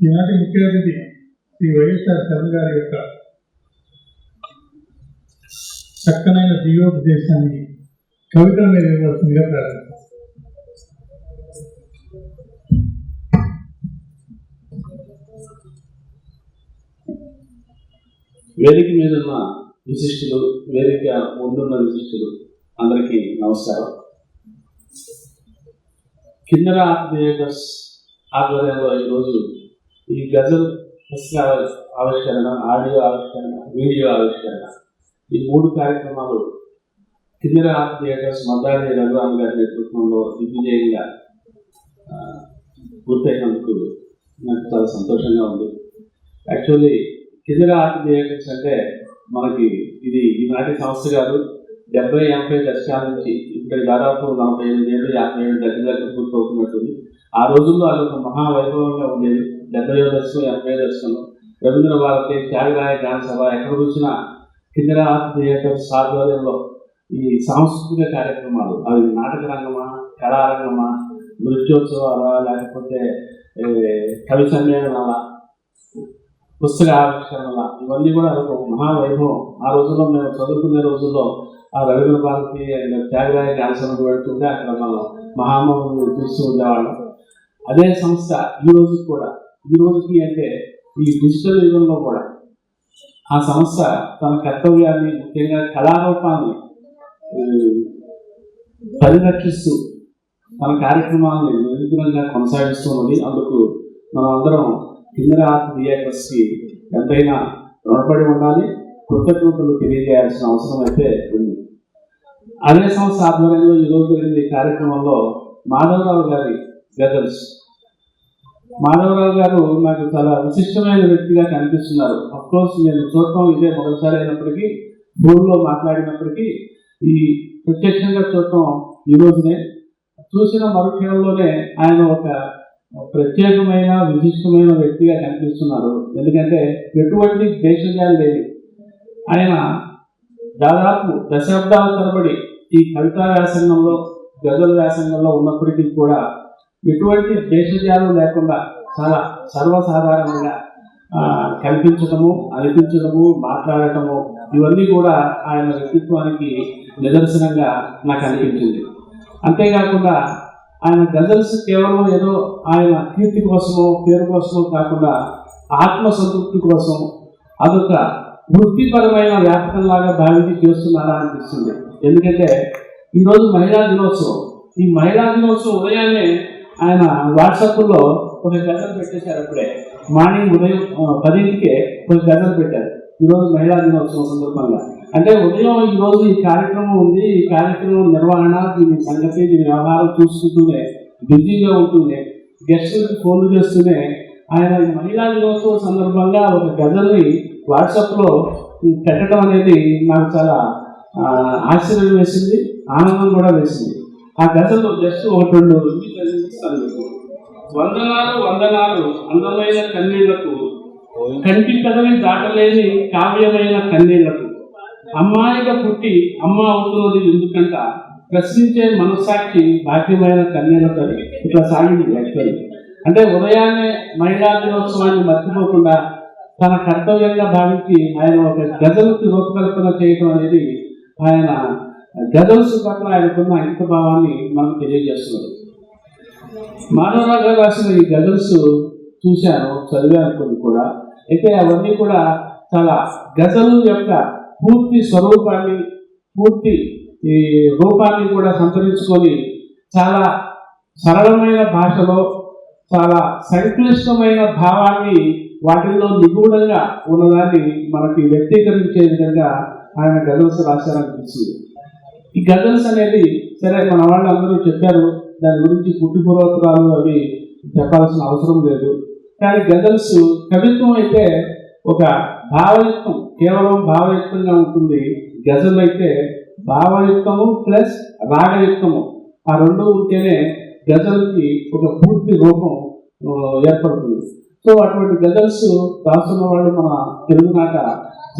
ఈనాటి ముఖ్య అతిథి శ్రీ వైఎస్ఆర్ శరణ్ గారి యొక్క చక్కనైన జీవోపదేశాన్ని కవితల మీద ఇవ్వాల్సిందిగా ప్రారంభిస్తాం వేదిక మీద ఉన్న విశిష్టులు వేదిక ముందున్న విశిష్టులు అందరికీ నమస్కారం. కిందర ఆత్మీయ ఆధ్వర్యంలో ఈరోజు ఈ గజల్ పుస్తక ఆవిష్కరణ ఆడియో ఆవిష్కరణ వీడియో ఆవిష్కరణ ఈ మూడు కార్యక్రమాలు కిందర థియేటర్స్ మద్దాడి రఘురామ్ గారి నేతృత్వంలో దిగ్విజయంగా పూర్తయినందుకు నాకు చాలా సంతోషంగా ఉంది. యాక్చువల్లీ కిందర ఆర్ట్ థియేటర్స్ అంటే మనకి ఇది ఈనాటి సంస్థ కాదు. డెబ్బై ఎనభై లక్షల నుంచి ఇక్కడ దాదాపు నలభై ఎనిమిది ఏళ్ళు యాభై ఏళ్ళు దగ్గర దగ్గర పూర్తవుతున్నట్టుంది. ఆ రోజుల్లో అది ఒక మహావైభవంగా ఉండేది. డెబ్బై దశకం ఎనభై దర్శనం రవీంద్ర భారతి త్యాగరాయ గాన సభ ఎక్కడ వచ్చినా కిందర థియేటర్ థియేటర్స్ ఆధ్వర్యంలో ఈ సాంస్కృతిక కార్యక్రమాలు అవి నాటక రంగమా కళారంగమా నృత్యోత్సవాలా లేకపోతే కవి సమ్మేళనాల పుస్తక ఆవిష్కరణల ఇవన్నీ కూడా ఒక మహావైభవం. ఆ రోజుల్లో మేము చదువుకునే రోజుల్లో ఆ రవీంద్ర భారతి అండ్ త్యాగరాయ జ్ఞానసభకు పెడుతుంటే అక్కడ మనం మహామహులు చూస్తూ ఉండేవాళ్ళం. అదే సంస్థ ఈ రోజు కూడా ఈ రోజుకి అంటే ఈ డిజిటల్ యుగంలో కూడా ఆ సంస్థ తన కర్తవ్యాన్ని ముఖ్యంగా కళారూపాన్ని పరిరక్షిస్తూ తన కార్యక్రమాలను నిరంతరంగా కొనసాగిస్తున్నది. అందుకు మనం అందరం కిందర ఆర్ట్ థియేటర్స్కి ఎంతైనా రుణపడి ఉండాలి. కృతజ్ఞతలు తెలియజేయాల్సిన అవసరం అయితే ఉంది. అదే సంస్థ ఆధ్వర్యంలో ఈరోజు జరిగిన ఈ కార్యక్రమంలో మాధవరావు గారి గజల్స్ మాధవరావు గారు నాకు చాలా విశిష్టమైన వ్యక్తిగా కనిపిస్తున్నారు. అఫ్కోర్స్ నేను చూడటం ఇదే మొదటిసారి అయినప్పటికీ ఫోన్లో మాట్లాడినప్పటికీ ఈ ప్రత్యక్షంగా చూడటం ఈ రోజునే. చూసిన మరుక్షణంలోనే ఆయన ఒక ప్రత్యేకమైన విశిష్టమైన వ్యక్తిగా కనిపిస్తున్నారు. ఎందుకంటే ఎటువంటి దేశంగా లేదు. ఆయన దాదాపు దశాబ్దాల తరబడి ఈ కవితా వ్యాసంగంలో గజల్ వ్యాసంగంలో ఉన్నప్పటికీ కూడా ఎటువంటి దేశజాలు లేకుండా చాలా సర్వసాధారణంగా ఆ, కనిపించడము అనిపించడము మాట్లాడటము ఇవన్నీ కూడా ఆయన వ్యక్తిత్వానికి నిదర్శనంగా నాకు అనిపించింది. అంతేకాకుండా ఆయన గజల్స్ కేవలం ఏదో ఆయన కీర్తి కోసమో పేరు కోసమో కాకుండా ఆత్మ సంతృప్తి కోసం అదొక వృత్తిపరమైన వ్యాపకంలాగా భావించి చేస్తున్నారా అనిపిస్తుంది. ఎందుకంటే ఈరోజు మహిళా దినోత్సవం. ఈ మహిళా దినోత్సవం ఉదయాన్నే ఆయన వాట్సాప్లో ఒక గజలు పెట్టేశారు అప్పుడే. మార్నింగ్ ఉదయం పదింటికే ఒక గజలు పెట్టారు. ఈరోజు మహిళా దినోత్సవం సందర్భంగా. అంటే ఉదయం ఈరోజు ఈ కార్యక్రమం ఉంది. ఈ కార్యక్రమం నిర్వహణ దీని సంగతి దీని వ్యవహారం చూసుకుంటూనే బిజీగా ఉంటూనే గెస్టులకు ఫోన్లు చేస్తూనే ఆయన ఈ మహిళా దినోత్సవం సందర్భంగా ఒక గజల్ని వాట్సాప్లో పెట్టడం అనేది నాకు చాలా ఆశ్చర్యం వేసింది ఆనందం కూడా వేసింది. ఆ గతంలో జస్ట్ ఒకటి రెండు మీకు. వందనాలు వందనాలు అందమైన కన్నీళ్ళకు కంటి పెదవి దాటలేని కావ్యమైన కన్నీళ్ళకు. అమ్మాయిగా పుట్టి అమ్మ అవుతున్నది ఎందుకంట ప్రశ్నించే మనస్సాక్షి బాధ్యమైన కన్నీళ్ళతో ఇట్లా సాగింది యాక్చువల్లీ అంటే ఉదయాన్నే మహిళా దినోత్సవాన్ని మర్చిపోకుండా తన కర్తవ్యంగా భావించి ఆయన ఒక గజల్కి రూపకల్పన చేయడం అనేది ఆయన గజల్స్ పట్ల ఆయనకున్న ఇంత భావాన్ని మనకు తెలియజేస్తున్నాడు మాధవరావు గారు రాసిన ఈ గజల్స్ చూశాను చదివాను కొన్ని కూడా. అయితే అవన్నీ కూడా చాలా గజల్ యొక్క పూర్తి స్వరూపాన్ని పూర్తి ఈ రూపాన్ని కూడా సంతరించుకొని చాలా సరళమైన భాషలో చాలా సంక్లిష్టమైన భావాన్ని వాటిల్లో నిగూఢంగా ఉన్నదాన్ని మనకి వ్యక్తీకరించే విధంగా ఆయన గజల్స్ రాశారనిపిస్తుంది. ఈ గజల్స్ అనేది సరే మన వాళ్ళు అందరూ చెప్పారు దాని గురించి పుట్టి పూర్వోత్తరాలు అవి చెప్పాల్సిన అవసరం లేదు. కానీ గజల్స్ కవిత్వం అయితే ఒక భావయుక్తం కేవలం భావయుక్తంగా ఉంటుంది. గజల్ అయితే భావయుక్తము ప్లస్ రాగయుక్తము. ఆ రెండు ఉంటేనే గజల్కి ఒక పూర్తి రూపం ఏర్పడుతుంది. సో అటువంటి గజల్స్ రాస్తున్న వాళ్ళు మన తెలుగునాట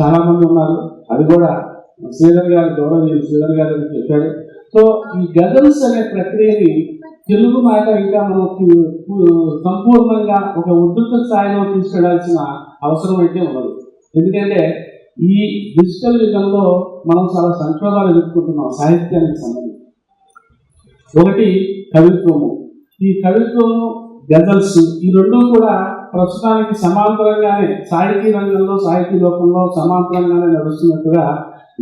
చాలా మంది ఉన్నారు. అది కూడా శ్రీధర్ గారు గౌరవ శ్రీధర్ గారు అని చెప్పాడు సో ఈ గజల్స్ అనే ప్రక్రియని తెలుగు మాట ఇంకా మనం సంపూర్ణంగా ఒక ఉద్ధృత స్థాయిలో తీసుకెళ్ళాల్సిన అవసరం అయితే ఉన్నది. ఎందుకంటే ఈ డిజిటల్ యుగంలో మనం చాలా సంక్షోభాలు ఎదుర్కొంటున్నాం సాహిత్యానికి సంబంధించి. ఒకటి కవిత్వము. ఈ కవిత్వము గజల్స్ ఈ రెండు కూడా ప్రస్తుతానికి సమాంతరంగానే సాహితీ రంగంలో సాహితీ లోకంలో సమాంతరంగానే నడుస్తున్నట్టుగా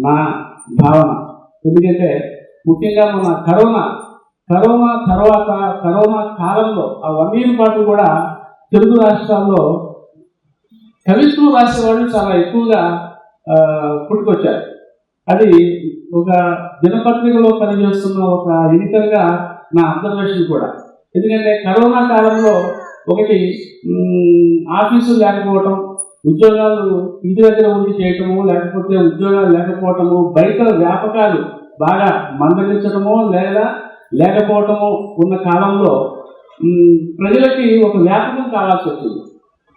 నా భావన. ఎందుకంటే ముఖ్యంగా మన కరోనా కరోనా తర్వాత కరోనా కాలంలో ఆ వన్ ఇయర్ పాటు కూడా తెలుగు రాష్ట్రాల్లో కవిత్వం రాసేవాళ్ళు చాలా ఎక్కువగా పుట్టుకొచ్చారు. అది ఒక దినపత్రికలో పనిచేస్తున్న ఒక ఎడిటర్గా నా అబ్జర్వేషన్ కూడా. ఎందుకంటే కరోనా కాలంలో ఒకటి ఆఫీసు ఆఫీసులు లేకపోవటం ఉద్యోగాలు ఇంటి దగ్గర ఉండి చేయటము లేకపోతే ఉద్యోగాలు లేకపోవటము బయట వ్యాపకాలు బాగా మందగించడము లేదా లేకపోవటము ఉన్న కాలంలో ప్రజలకి ఒక వ్యాపకం కావాల్సి వచ్చింది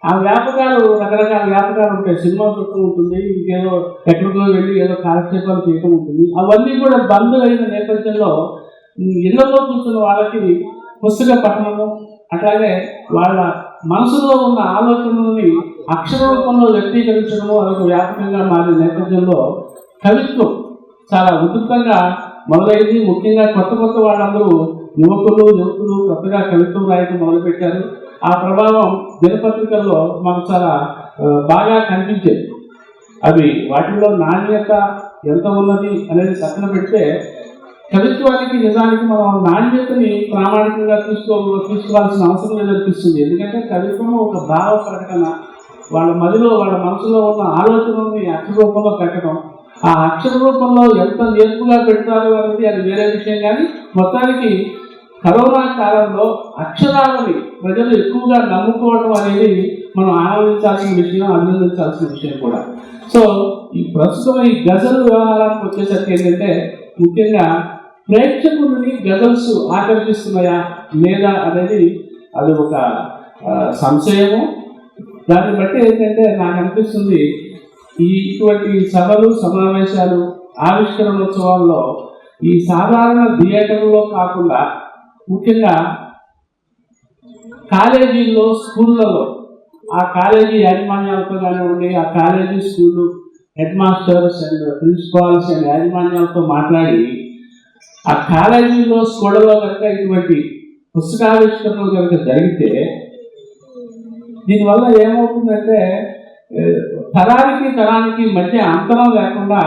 ఆ వ్యాపకాలు రకరకాల వ్యాపకాలు ఉంటాయి. సినిమా చుట్టూ ఉంటుంది ఇంకేదో ఎక్కడికో వెళ్ళి ఏదో కాలక్షేపాలు చేయటం ఉంటుంది. అవన్నీ కూడా బంద్ అయిన నేపథ్యంలో ఇళ్ళలో కూర్చున్న వాళ్ళకి పుస్తక పఠనము అట్లాగే వాళ్ళ మనసులో ఉన్న ఆలోచనలని అక్షర రూపంలో వ్యక్తీకరించడము అదొక వ్యాపకంగా మారిన నేపథ్యంలో కవిత్వం చాలా ఉధృతంగా మొదలైంది. ముఖ్యంగా కొత్త కొత్త వాళ్ళందరూ యువకులు యువకులు కొత్తగా కవిత్వం రాయటం మొదలుపెట్టారు. ఆ ప్రభావం దినపత్రికల్లో మనకు చాలా బాగా కనిపించేది. అవి వాటిలో నాణ్యత ఎంత ఉన్నది అనేది పక్కన పెడితే కవిత్వానికి నిజానికి మనం నాణ్యతని ప్రామాణికంగా తీసుకో తీసుకోవాల్సిన అవసరం లేదనిపిస్తుంది ఎందుకంటే కవిత్వం ఒక భావ ప్రకటన వాళ్ళ మదిలో వాళ్ళ మనసులో ఉన్న ఆలోచనల్ని అక్షర రూపంలో పెట్టడం ఆ అక్షర రూపంలో ఎంత నేర్పుగా పెడతారు అనేది అది వేరే విషయం కానీ మొత్తానికి కరోనా కాలంలో అక్షరాలని ప్రజలు ఎక్కువగా నమ్ముకోవడం అనేది మనం ఆనందించాల్సిన విషయం అభినందించాల్సిన విషయం కూడా. సో ఈ ప్రస్తుతం ఈ గజల్ వ్యవహారానికి వచ్చేసరికి ఏంటంటే ముఖ్యంగా ప్రేక్షకులని గజల్స్ ఆకర్షిస్తున్నాయా లేదా అనేది అది ఒక సంశయము. దాన్ని బట్టి ఏంటంటే నాకు అనిపిస్తుంది ఈ ఇటువంటి సభలు సమావేశాలు ఆవిష్కరణోత్సవాల్లో ఈ సాధారణ థియేటర్లో కాకుండా ముఖ్యంగా కాలేజీల్లో స్కూళ్ళలో ఆ కాలేజీ యాజమాన్యాలతో కానివ్వండి ఆ కాలేజీ స్కూళ్ళు head masters and principals and యాజమాన్యాలతో మాట్లాడి ఆ కాలేజీలో స్కూళ్ళలో కనుక ఇటువంటి పుస్తకావిష్కరణలు కనుక జరిగితే దీనివల్ల ఏమవుతుందంటే తరానికి తరానికి మధ్య అంతరం లేకుండా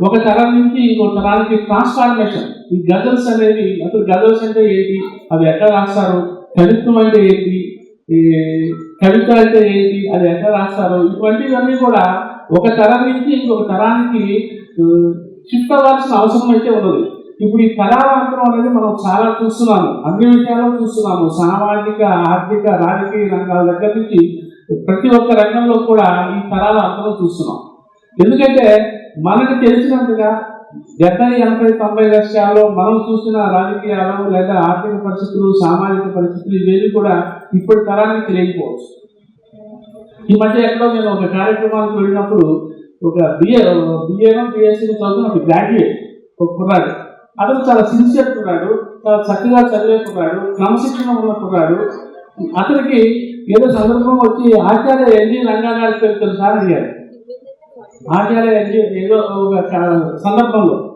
ఒక తరం నుంచి ఇంకో తరానికి ట్రాన్స్ఫార్మేషన్ ఈ గజల్స్ అనేవి అసలు గజల్స్ అంటే ఏంటి? అవి ఎట్లా రాస్తారు? కవిత్వం అంటే ఏంటి? ఈ కవిత అంటే ఏంటి? అది ఎట్లా రాస్తారు? ఇటువంటివన్నీ కూడా ఒక తరం నుంచి ఇంకొక తరానికి షిఫ్ట్ అవ్వాల్సిన అవసరం అయితే ఉన్నది ఇప్పుడు ఈ తరాలంతరం అనేది మనం చాలా చూస్తున్నాము. అన్ని విషయాల్లో చూస్తున్నాము. సామాజిక ఆర్థిక రాజకీయ రంగాల దగ్గర నుంచి ప్రతి ఒక్క రంగంలో కూడా ఈ తరాల అంతరం చూస్తున్నాం. ఎందుకంటే మనకు తెలిసినంతగా డెబ్బై ఎనభై తొంభై లక్షల్లో మనం చూసిన రాజకీయాలు లేదా ఆర్థిక పరిస్థితులు సామాజిక పరిస్థితులు ఇవేవి కూడా ఇప్పటి తరానికి తెలియకపోవచ్చు. ఈ మధ్య ఎక్కడో నేను ఒక కార్యక్రమానికి వెళ్ళినప్పుడు ఒక బిఏ బిఏనో బిఎస్సీ చదువుతున్న ఒక గ్రాడ్యుయేట్ ఒక కుర్రాడు. అతను చాలా సిన్సియర్ కున్నాడు చాలా చక్కగా చదివే క్రమశిక్షణ ఉన్న అతనికి ఏదో సందర్భం వచ్చి ఆచార్య ఎన్జీ రంగా పేరు తెలుసా? అని అడిగారు. ఆచార్య ఎన్జీ ఏదో ఒక సందర్భంలో.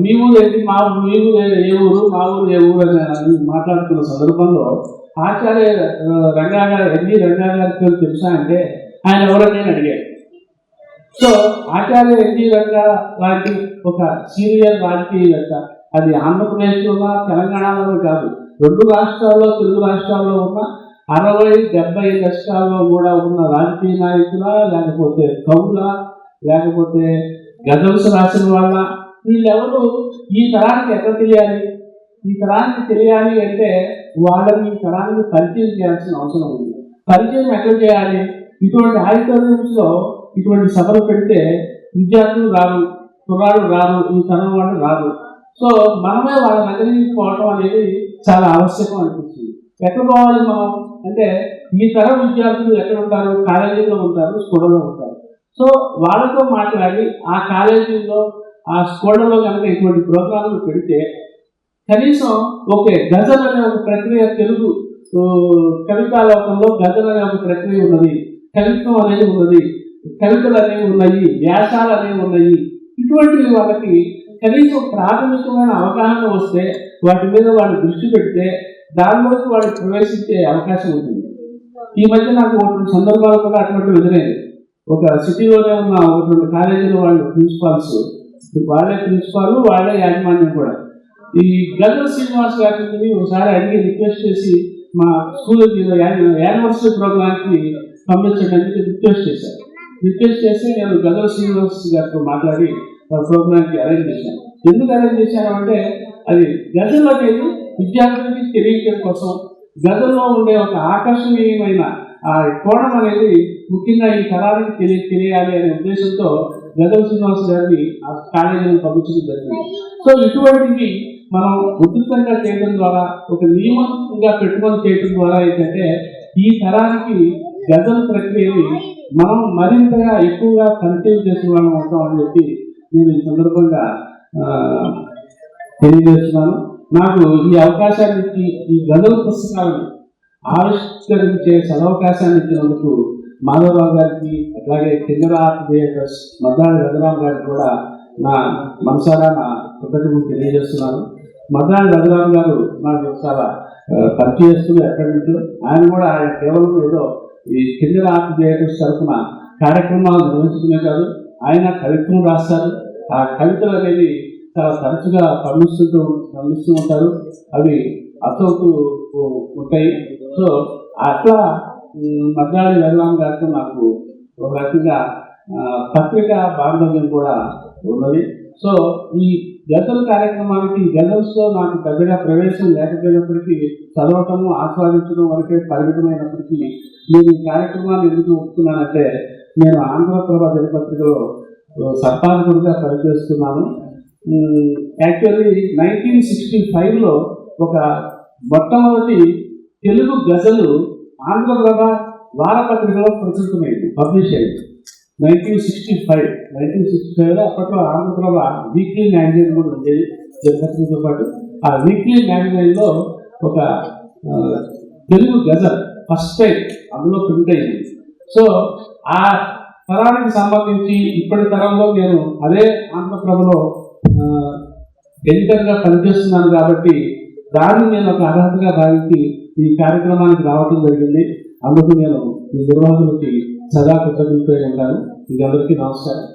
మీ ఊరు ఏంటి? మా మీ ఊరు ఏ- ఊరు? మా ఊరు ఏ ఊరు? అని మాట్లాడుతున్న సందర్భంలో ఆచార్య ఆ, రంగా గారు ఎన్జి రంగా గారి పేరు తెలుసా? అంటే ఆయన ఎవరని? నేను అడిగాను సో ఆచార్య ఎన్జి రంగా లాంటి ఒక సీనియర్ రాజకీయవేత్త. అది ఆంధ్రప్రదేశ్లో ఉన్న తెలంగాణలో కాదు. రెండు రాష్ట్రాల్లో తెలుగు రాష్ట్రాల్లో ఉన్న అరవై డెబ్బై లక్షల్లో కూడా ఉన్న రాజకీయ నాయకుల లేకపోతే కవుల లేకపోతే గజల్స్ రాసిన వాళ్ళ? వీళ్ళెవరు? ఈ తరానికి ఎక్కడ తెలియాలి? ఈ తరానికి తెలియాలి అంటే వాళ్ళని ఈ తరానికి పరిచయం చేయాల్సిన అవసరం ఉంది. పరిచయం ఎక్కడ చేయాలి? ఇటువంటి ఆడిటోరియంస్లో ఇటువంటి సభలు పెడితే విద్యార్థులు రారు కుర్రాడు రారు ఈ తరం వాళ్ళు రారు. సో మనమే వాళ్ళ దగ్గరికి పోవటం అనేది చాలా ఆవశ్యకం అనిపిస్తుంది. ఎక్కడ పోవాలి మనం? అంటే ఈ తరం విద్యార్థులు ఎక్కడ ఉంటారు? కాలేజీలో ఉంటారు స్కూళ్ళలో ఉంటారు. సో వాళ్ళతో మాట్లాడి ఆ కాలేజీలో ఆ స్కూళ్ళలో కనుక ఇటువంటి ప్రోగ్రాంలు పెడితే కనీసం ఓకే గజల్ అనే ఒక ప్రక్రియ తెలుగు కవితా లోకంలో గజల్ అనే ఒక ప్రక్రియ ఉన్నది. కవిత్వం అనేది ఉన్నది. కవితలు అనేవి ఉన్నాయి వ్యాసాలు అనేవి ఉన్నాయి. ఇటువంటివి వాళ్ళకి కనీసం ప్రాథమికమైన అవగాహన వస్తే వాటి మీద వాళ్ళు దృష్టి పెడితే దానిలోకి వాళ్ళు ప్రవేశించే అవకాశం ఉంటుంది ఈ మధ్య నాకు ఒక రెండు సందర్భాలు కూడా అటువంటి ఎదురైంది ఒక సిటీలోనే ఉన్న ఒక కాలేజీలో వాళ్ళు ప్రిన్సిపాల్స్ వాళ్ళే ప్రిన్సిపాల్ వాళ్ళే యాజమాన్యం కూడా. ఈ గద్దల శ్రీనివాస్ గారిని ఒకసారి అడిగి రిక్వెస్ట్ చేసి మా స్కూల్ యానివర్సరీ ప్రోగ్రామ్కి పంపించడానికి రిక్వెస్ట్ చేశారు. రిక్వెస్ట్ చేసి నేను గద్దల శ్రీనివాస్ గారితో మాట్లాడి ప్రోగ్రామ్కి అరేంజ్ చేశాను. ఎందుకు అరేంజ్ చేశాను అంటే అది గజల్ అనేది విద్యార్థులకి తెలియటం కోసం గజల్లో ఉండే ఒక ఆకర్షణీయమైన ఆ కోణం అనేది ముఖ్యంగా ఈ తరానికి తెలియ తెలియాలి అనే ఉద్దేశంతో గదవ శ్రీనివాస్ గారిని ఆ కాలేజీని పంపించడం జరిగింది. సో ఇటువంటివి మనం ఉధృతంగా చేయడం ద్వారా ఒక నియమంగా పెట్టుకొని చేయడం ద్వారా ఏంటంటే ఈ తరానికి గజల్ ప్రక్రియని మనం మరింతగా ఎక్కువగా కంటిన్యూ చేసే వాళ్ళం అవుతాం అని చెప్పి నేను ఈ సందర్భంగా తెలియజేస్తున్నాను. నాకు ఈ అవకాశాన్ని ఇచ్చి ఈ గదుల పుస్తకాలను ఆవిష్కరించే సదవకాశాన్ని ఇచ్చినందుకు మాధవరావు గారికి అట్లాగే కిందర థియేటర్స్ మద్రాడి రఘురామ్ గారికి కూడా నా మనసారా నా కృతజ్ఞతలు తెలియజేస్తున్నాను. మద్రాడి రఘురామ్ గారు నాకు చాలా ఆ, పరిచయస్తులు ఎక్కడి నుంచో ఆయన కూడా ఆయన కేవలం ఏదో ఈ కింద ఆర్ట్ థియేటర్స్ తరఫున కార్యక్రమాలు నిర్వహించడమే కాదు ఆయన కవిత్వం రాస్తారు. ఆ కవితలు అనేది చాలా తరచుగా పంపిస్తుంటూ పంపిస్తూ ఉంటారు. అవి అర్థవుతూ ఉంటాయి. సో అట్లా ఉమ్, మద్రాడి రఘురామ్ గారితో నాకు ఒక రకంగా పత్రికా బాంధవ్యం కూడా ఉన్నది. సో ఈ గజల్ కార్యక్రమానికి గజల్స్లో నాకు పెద్దగా ప్రవేశం లేకపోయినప్పటికీ చదవటము ఆస్వాదించడం వరకే పరిమితమైనప్పటికీ నేను ఈ కార్యక్రమాన్ని ఎందుకు ఒప్పుకున్నానంటే నేను ఆంధ్రప్రభ దినపత్రికలో సంపాదకుడిగా పనిచేస్తున్నాను. యాక్చువల్లీ నైన్టీన్ సిక్స్టీ ఫైవ్లో ఒక మొట్టమొదటి తెలుగు గజలు ఆంధ్రప్రభ వారపత్రికలో ప్రచురితమైంది పబ్లిష్ అయింది. Nineteen sixty five nineteen sixty ఫైవ్లో అప్పట్లో ఆంధ్రప్రభ వీక్లీ మ్యాగజైన్ కూడా ఉండేది. దినపత్రికతో పాటు ఆ వీక్లీ మ్యాగజైన్లో ఒక తెలుగు గజల్ ఫస్ట్ టైం అందులో ప్రింట్ అయింది. సో ఆ తరానికి సంబంధించి ఇప్పటి తరంలో నేను అదే ఆంధ్రప్రభలో ఎడిటర్గా పనిచేస్తున్నాను కాబట్టి దాన్ని నేను ఒక అర్హతగా భావించి ఈ కార్యక్రమానికి రావడం జరిగింది. అందుకు నేను ఈ నిర్వాహకులకి సదా కృతజ్ఞతలు ఉంటాను ఇది అందరికీ నమస్కారం.